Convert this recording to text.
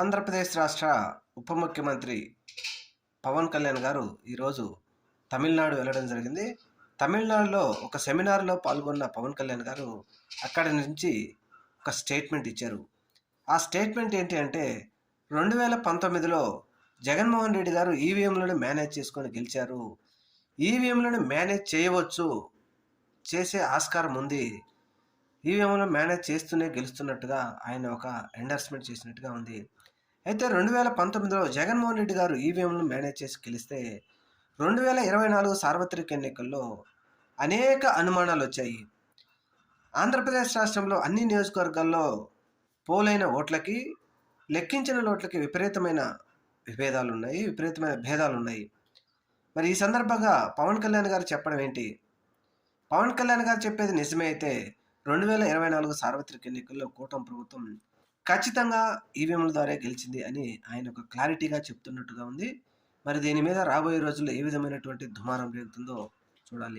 ఆంధ్రప్రదేశ్ రాష్ట్ర ఉప ముఖ్యమంత్రి పవన్ కళ్యాణ్ గారు ఈరోజు తమిళనాడు వెళ్ళడం జరిగింది. తమిళనాడులో ఒక సెమినార్లో పాల్గొన్న పవన్ కళ్యాణ్ గారు అక్కడి నుంచి ఒక స్టేట్మెంట్ ఇచ్చారు. ఆ స్టేట్మెంట్ ఏంటి అంటే రెండు వేల పంతొమ్మిదిలో జగన్మోహన్ రెడ్డి గారు ఈవీఎంలను మేనేజ్ చేసుకొని గెలిచారు. ఈవీఎంలను మేనేజ్ చేయవచ్చు చేసే ఆస్కారం ఉంది. ఈవీఎంలో మేనేజ్ చేస్తూనే గెలుస్తున్నట్టుగా ఆయన ఒక ఎండర్స్మెంట్ చేసినట్టుగా ఉంది. అయితే రెండు వేల పంతొమ్మిదిలో జగన్మోహన్ రెడ్డి గారు ఈవీఎంలను మేనేజ్ చేసి గెలిస్తే రెండు వేల ఇరవై నాలుగు సార్వత్రిక ఎన్నికల్లో అనేక అనుమానాలు వచ్చాయి. ఆంధ్రప్రదేశ్ రాష్ట్రంలో అన్ని నియోజకవర్గాల్లో పోలైన ఓట్లకి లెక్కించిన ఓట్లకి విపరీతమైన విభేదాలు ఉన్నాయి విపరీతమైన భేదాలు ఉన్నాయి మరి ఈ సందర్భంగా పవన్ కళ్యాణ్ గారు చెప్పడం ఏంటి? పవన్ కళ్యాణ్ గారు చెప్పేది నిజమే అయితే రెండు వేల ఇరవై నాలుగు సార్వత్రిక ఎన్నికల్లో కూటమి ప్రభుత్వం ఖచ్చితంగా ఈవీఎంల ద్వారా గెలిచింది అని ఆయన ఒక క్లారిటీగా చెప్తున్నట్టుగా ఉంది. మరి దీని మీద రాబోయే రోజుల్లో ఏ విధమైనటువంటి దుమారం రేగుతుందో చూడాలి.